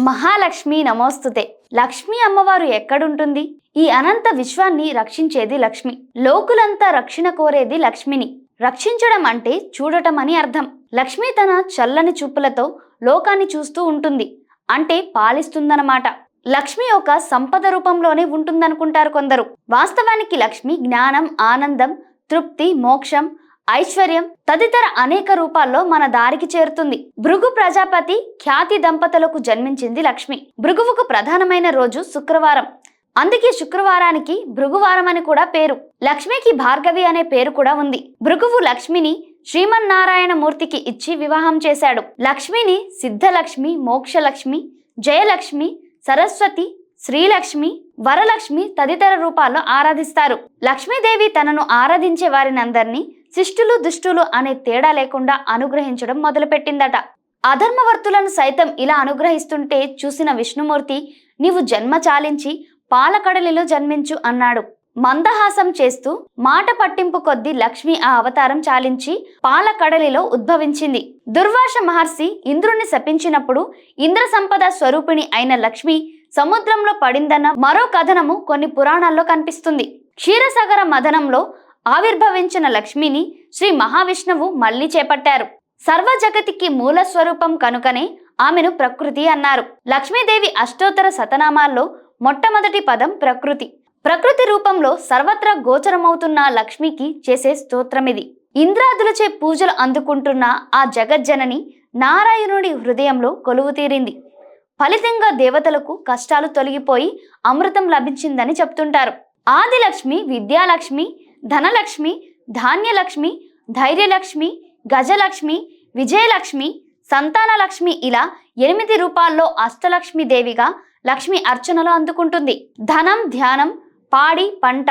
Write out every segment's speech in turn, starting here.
మహాలక్ష్మి నమోస్తుతే. లక్ష్మి అమ్మవారు ఎక్కడుంటుంది? ఈ అనంత విశ్వాన్ని రక్షించేది లక్ష్మి. లోకులంతా రక్షణ కోరేది లక్ష్మిని. రక్షించడం అంటే చూడటం అని అర్థం. లక్ష్మి తన చల్లని చూపులతో లోకాన్ని చూస్తూ ఉంటుంది. అంటే పాలిస్తుందన్నమాట. లక్ష్మి ఒక సంపద రూపంలోనే ఉంటుందనుకుంటారు కొందరు. వాస్తవానికి లక్ష్మి జ్ఞానం ఆనందం తృప్తి మోక్షం ఐశ్వర్యం తదితర అనేక రూపాల్లో మన దారికి చేరుతుంది. భృగు ప్రజాపతి ఖ్యాతి దంపతులకు జన్మించింది లక్ష్మి. భృగువుకు ప్రధానమైన రోజు శుక్రవారం. అందుకే శుక్రవారానికి భృగువారం అని కూడా పేరు. లక్ష్మికి భార్గవి అనే పేరు కూడా ఉంది. భృగువు లక్ష్మిని శ్రీమన్నారాయణ మూర్తికి ఇచ్చి వివాహం చేశాడు. లక్ష్మిని సిద్ధలక్ష్మి మోక్షలక్ష్మి జయలక్ష్మి సరస్వతి శ్రీలక్ష్మి వరలక్ష్మి తదితర రూపాల్లో ఆరాధిస్తారు. లక్ష్మీదేవి తనను ఆరాధించే వారినందరినీ శిష్టులు దుష్టులు అనే తేడా లేకుండా అనుగ్రహించడం మొదలుపెట్టిందట. అధర్మవర్తులను సైతం ఇలా అనుగ్రహిస్తుంటే చూసిన విష్ణుమూర్తి నీవు జన్మ చాలించి పాలకడలిలో జన్మించు అన్నాడు. మందహాసం చేస్తూ మాట పట్టింపు కొద్దీ లక్ష్మి ఆ అవతారం చాలించి పాలకడలిలో ఉద్భవించింది. దుర్వాష మహర్షి ఇంద్రుణ్ణి శపించినప్పుడు ఇంద్ర సంపద స్వరూపిణి అయిన లక్ష్మి సముద్రంలో పడిందన్న మరో కథనము కొన్ని పురాణాల్లో కనిపిస్తుంది. క్షీరసాగర మదనంలో ఆవిర్భవించిన లక్ష్మిని శ్రీ మహావిష్ణువు మళ్ళీ చేపట్టారు. సర్వ జగతికి మూల స్వరూపం కనుకనే ఆమెను ప్రకృతి అన్నారు. లక్ష్మీదేవి అష్టోత్తర శతనామాల్లో మొట్టమొదటి పదం ప్రకృతి. ప్రకృతి రూపంలో సర్వత్రా గోచరమవుతున్న లక్ష్మికి చేసే స్తోత్రమిది. ఇంద్రాదులచే పూజలు అందుకుంటున్న ఆ జగజ్జనని నారాయణుడి హృదయంలో కొలువు తీరింది. ఫలితంగా దేవతలకు కష్టాలు తొలగిపోయి అమృతం లభించిందని చెప్తుంటారు. ఆదిలక్ష్మి విద్యాలక్ష్మి ధనలక్ష్మి ధాన్యలక్ష్మి ధైర్యలక్ష్మి గజలక్ష్మి విజయలక్ష్మి సంతానలక్ష్మి ఇలా ఎనిమిది రూపాల్లో అష్టలక్ష్మి దేవిగా లక్ష్మి అర్చనలు అందుకుంటుంది. ధనం ధ్యానం పాడి పంట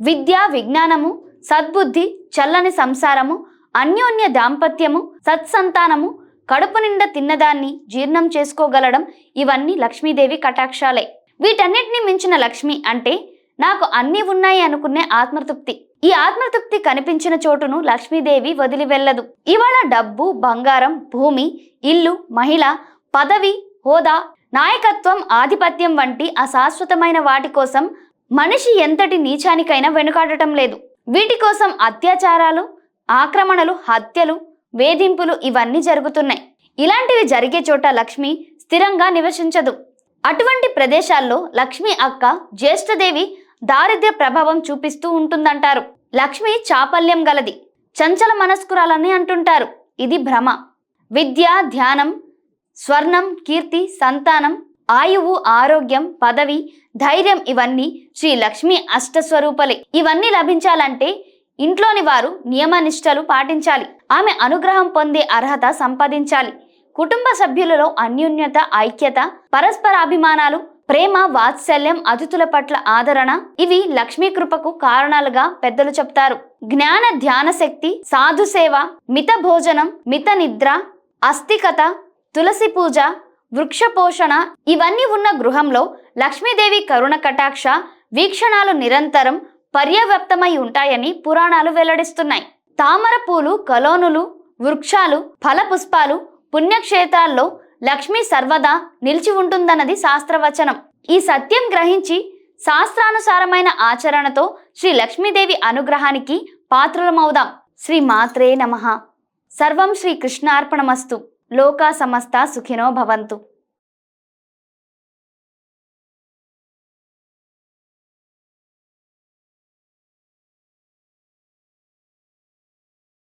విద్య విజ్ఞానము సద్బుద్ధి చల్లని సంసారము అన్యోన్య దాంపత్యము సత్సంతానము కడుపు నిండా తిన్నదాన్ని జీర్ణం చేసుకోగలడం ఇవన్నీ లక్ష్మీదేవి కటాక్షాలే. వీటన్నిటిని మించిన లక్ష్మి అంటే నాకు అన్నీ ఉన్నాయి అనుకునే ఆత్మతృప్తి. ఈ ఆత్మతృప్తి కనిపించిన చోటును లక్ష్మీదేవి వదిలి వెళ్ళదు. ఇవాళ డబ్బు బంగారం భూమి ఇల్లు మహిళ పదవి హోదా నాయకత్వం ఆధిపత్యం వంటి అశాశ్వతమైన వాటి కోసం మనిషి ఎంతటి నీచానికైనా వెనుకాడటం లేదు. వీటి కోసం అత్యాచారాలు ఆక్రమణలు హత్యలు వేధింపులు ఇవన్నీ జరుగుతున్నాయి. ఇలాంటివి జరిగే చోట లక్ష్మి స్థిరంగా నివసించదు. అటువంటి ప్రదేశాల్లో లక్ష్మి అక్క జ్యేష్ఠదేవి దారిద్ర్య ప్రభావం చూపిస్తూ ఉంటుందంటారు. లక్ష్మి చాపల్యం గలది. చంచల మనస్కురాలని అంటుంటారు. ఇది భ్రమ. విద్య ధ్యానం స్వర్ణం కీర్తి సంతానం ఆయువు ఆరోగ్యం పదవి ధైర్యం ఇవన్నీ శ్రీ లక్ష్మి అష్టస్వరూపలే. ఇవన్నీ లభించాలంటే ఇంట్లోని వారు నియమనిష్టలు పాటించాలి. ఆమె అనుగ్రహం పొందే అర్హత సంపాదించాలి. కుటుంబ సభ్యులలో అన్యోన్యత ఐక్యత పరస్పరాభిమానాలు ప్రేమ వాత్సల్యం అతిథుల పట్ల ఆదరణ ఇవి లక్ష్మీ కృపకు కారణాలుగా పెద్దలు చెప్తారు. జ్ఞాన ధ్యాన శక్తి సాధు సేవ మిత భోజనం మిత నిద్ర అస్థికత తులసి పూజ వృక్ష పోషణ ఇవన్నీ ఉన్న గృహంలో లక్ష్మీదేవి కరుణ కటాక్ష వీక్షణాలు నిరంతరం పర్యవ్యాప్తమై ఉంటాయని పురాణాలు వెల్లడిస్తున్నాయి. తామర పూలు కలోనులు వృక్షాలు ఫలపుష్పాలు పుణ్యక్షేత్రాల్లో లక్ష్మి సర్వదా నిలిచి ఉంటుందన్నది శాస్త్రవచనం. ఈ సత్యం గ్రహించి శాస్త్రానుసారమైన ఆచరణతో శ్రీ లక్ష్మీదేవి అనుగ్రహానికి పాత్రులమవుదాం. శ్రీ మాత్రే నమః. సర్వం శ్రీ కృష్ణార్పణమస్తు. లోకా సమస్త సుఖినో భవంతు.